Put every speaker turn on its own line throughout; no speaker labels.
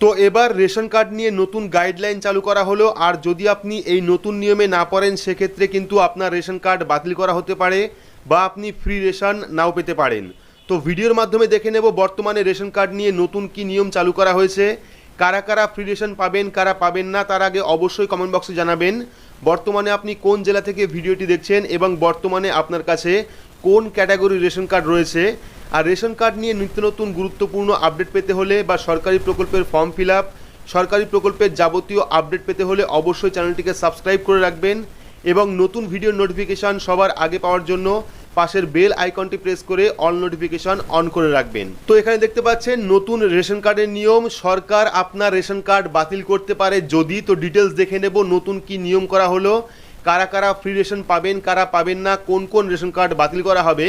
তো এবার ration card নিয়ে নতুন গাইডলাইন চালু করা হলো। আর যদি আপনি এই নতুন নিয়মে না পড়েন, সেক্ষেত্রে কিন্তু আপনার রেশন কার্ড বাতিল করা হতে পারে বা আপনি ফ্রি রেশন নাও পেতে পারেন। তো ভিডিওর মাধ্যমে দেখে নেব বর্তমানে রেশন কার্ড নিয়ে নতুন কি নিয়ম চালু করা হয়েছে। কারা কারা ফ্রি রেশন পাবেন, কারা পাবেন না, তার আগে অবশ্যই কমেন্ট বক্সে জানাবেন। বর্তমানে আপনি কোন জেলা থেকে ভিডিওটি দেখছেন এবং বর্তমানে আপনার কাছে কোন ক্যাটাগরির রেশন কার্ড রয়েছে? আর রেশন কার্ড নিয়ে নিত্য নতুন গুরুত্বপূর্ণ আপডেট পেতে হলে বা সরকারি প্রকল্পের ফর্ম ফিল আপ, সরকারি প্রকল্পের যাবতীয় আপডেট পেতে হলে অবশ্যই চ্যানেলটিকে সাবস্ক্রাইব করে রাখবেন এবং নতুন ভিডিও নোটিফিকেশান সবার আগে পাওয়ার জন্য পাশের বেল আইকনটি প্রেস করে অল নোটিফিকেশন অন করে রাখবেন। তো এখানে দেখতে পাচ্ছেন, নতুন রেশন কার্ডের নিয়ম, সরকার আপনার রেশন কার্ড বাতিল করতে পারে যদি, তো ডিটেলস দেখে নেব নতুন কি নিয়ম করা হলো, কারা কারা ফ্রি রেশন পাবেন, কারা পাবেন না, কোন কোন রেশন কার্ড বাতিল করা হবে।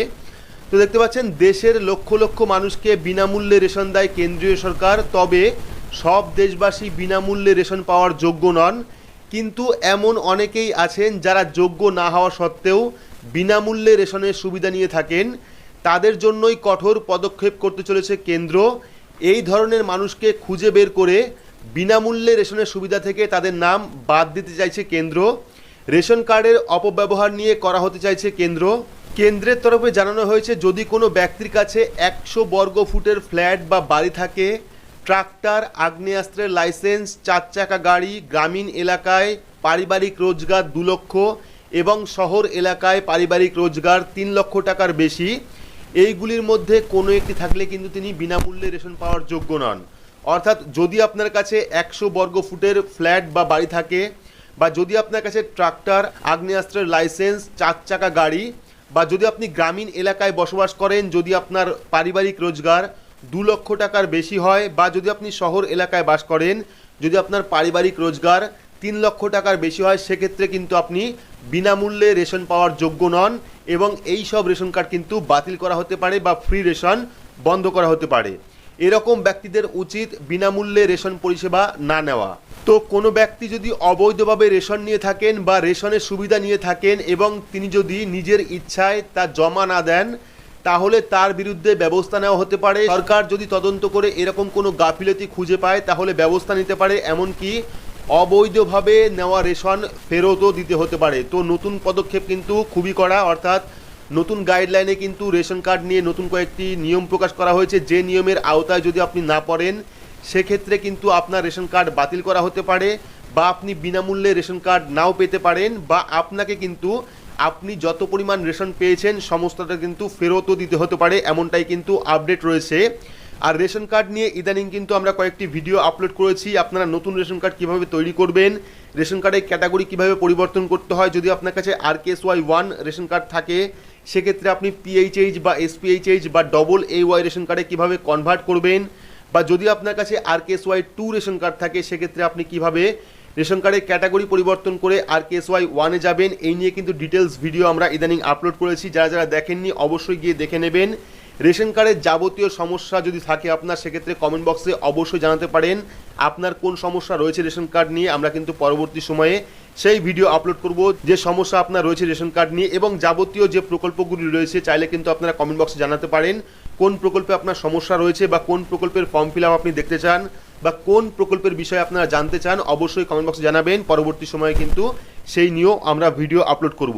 তো দেখতে পাচ্ছেন, দেশের লক্ষ লক্ষ মানুষকে বিনামূল্যে রেশন দেয় কেন্দ্রীয় সরকার, তবে সব দেশবাসী বিনামূল্যে রেশন পাওয়ার যোগ্য নন। কিন্তু এমন অনেকেই আছেন যারা যোগ্য না হওয়া সত্ত্বেও বিনামূল্যে রেশনের সুবিধা নিয়ে থাকেন। তাদের জন্যই কঠোর পদক্ষেপ করতে চলেছে কেন্দ্র। এই ধরনের মানুষকে খুঁজে বের করে বিনামূল্যে রেশনের সুবিধা থেকে তাদের নাম বাদ দিতে চাইছে কেন্দ্র। রেশন কার্ডের অপব্যবহার নিয়ে করা হতে চাইছে কেন্দ্র। কেন্দ্রের তরফে জানানো হয়েছে, যদি কোনো ব্যক্তির কাছে একশো বর্গ ফুটের ফ্ল্যাট বা বাড়ি থাকে, ট্রাক্টর, আগ্নেয়াস্ত্রের লাইসেন্স চার চাকা গাড়ি, গ্রামীণ এলাকায় পারিবারিক রোজগার দু লক্ষ এবং শহর এলাকায় পারিবারিক রোজগার তিন লক্ষ টাকার বেশি, এইগুলির মধ্যে কোনো একটি থাকলে কিন্তু তিনি বিনামূল্যে রেশন পাওয়ার যোগ্য নন। অর্থাৎ যদি আপনার কাছে একশো বর্গ ফুটের ফ্ল্যাট বা বাড়ি থাকে বা যদি আপনার কাছে ট্রাক্টর, আগ্নেয়াস্ত্রের লাইসেন্স চার চাকা গাড়ি বা যদি আপনি গ্রামীণ এলাকায় বসবাস করেন, যদি আপনার পারিবারিক রোজগার দু লক্ষ টাকার বেশি হয় বা যদি আপনি শহর এলাকায় বাস করেন, যদি আপনার পারিবারিক রোজগার তিন লক্ষ টাকার বেশি হয়, সেক্ষেত্রে কিন্তু আপনি বিনামূল্যে রেশন পাওয়ার যোগ্য নন এবং এই সব রেশন কার্ড কিন্তু বাতিল করা হতে পারে বা ফ্রি রেশন বন্ধ করা হতে পারে। এরকম ব্যক্তিদের উচিত বিনামূল্যে রেশন পরিষেবা না নেওয়া। তো কোনো ব্যক্তি যদি অবৈধভাবে রেশন নিয়ে থাকেন বা রেশনের সুবিধা নিয়ে থাকেন এবং তিনি যদি নিজের ইচ্ছায় তা জমা না দেন, তাহলে তার বিরুদ্ধে ব্যবস্থা নেওয়া হতে পারে। সরকার যদি তদন্ত করে এরকম কোনো গাফিলতি খুঁজে পায়, তাহলে ব্যবস্থা নিতে পারে। এমনকি অবৈধভাবে নেওয়া রেশন ফেরতও দিতে হতে পারে। তো নতুন পদক্ষেপ কিন্তু খুবই কড়া, অর্থাৎ নতুন গাইডলাইনে কিন্তু রেশন কার্ড নিয়ে নতুন কয়েকটি নিয়ম প্রকাশ করা হয়েছে। যে নিয়মের আওতায় যদি আপনি না পড়েন, সেক্ষেত্রে কিন্তু আপনার রেশন কার্ড বাতিল করা হতে পারে বা আপনি বিনামূল্যে রেশন কার্ড নাও পেতে পারেন বা আপনাকে কিন্তু আপনি যত পরিমাণ রেশন পেয়েছেন, সমস্তটা কিন্তু ফেরতও দিতে হতে পারে। এমনটাই কিন্তু আপডেট রয়েছে। আর রেশন কার্ড নিয়ে ইদানিং কিন্তু আমরা কয়েকটি ভিডিও আপলোড করেছি। আপনারা নতুন রেশন কার্ড কীভাবে তৈরি করবেন, রেশন কার্ডের ক্যাটাগরি কীভাবে পরিবর্তন করতে হয়, যদি আপনার কাছে R K S Y one ration card থাকে, সেক্ষেত্রে আপনি পিএইচএইচ বা এসপিএইচএইচ বা ডবল এ ওয়াই রেশন কার্ডে কীভাবে কনভার্ট করবেন বা যদি আপনার কাছে R K S Y two ration card থাকে, সেক্ষেত্রে আপনি কীভাবে রেশন কার্ডের ক্যাটাগরি পরিবর্তন করে আর কেস ওয়াই ওয়ানে যাবেন, এই নিয়ে কিন্তু ডিটেলস ভিডিও আমরা ইদানিং আপলোড করেছি। যারা যারা দেখেননি, অবশ্যই গিয়ে দেখে নেবেন। রেশন কার্ডের যাবতীয় সমস্যা যদি থাকে আপনার, সেক্ষেত্রে কমেন্ট বক্সে অবশ্যই জানাতে পারেন। আপনার কোন সমস্যা রয়েছে রেশন কার্ড নিয়ে, আমরা কিন্তু পরবর্তী সময়ে সেই ভিডিও আপলোড করব, যে সমস্যা আপনার রয়েছে রেশন কার্ড নিয়ে এবং যাবতীয় যে প্রকল্পগুলি রয়েছে, চাইলে কিন্তু আপনারা কমেন্ট বক্সে জানাতে পারেন, কোন প্রকল্পে আপনার সমস্যা রয়েছে বা কোন প্রকল্পের ফর্ম ফিল আপনি দেখতে চান বা কোন প্রকল্পের বিষয়ে আপনারা জানতে চান, অবশ্যই কমেন্ট বক্সে জানাবেন। পরবর্তী সময়ে কিন্তু সেই নিয়েও আমরা ভিডিও আপলোড করব।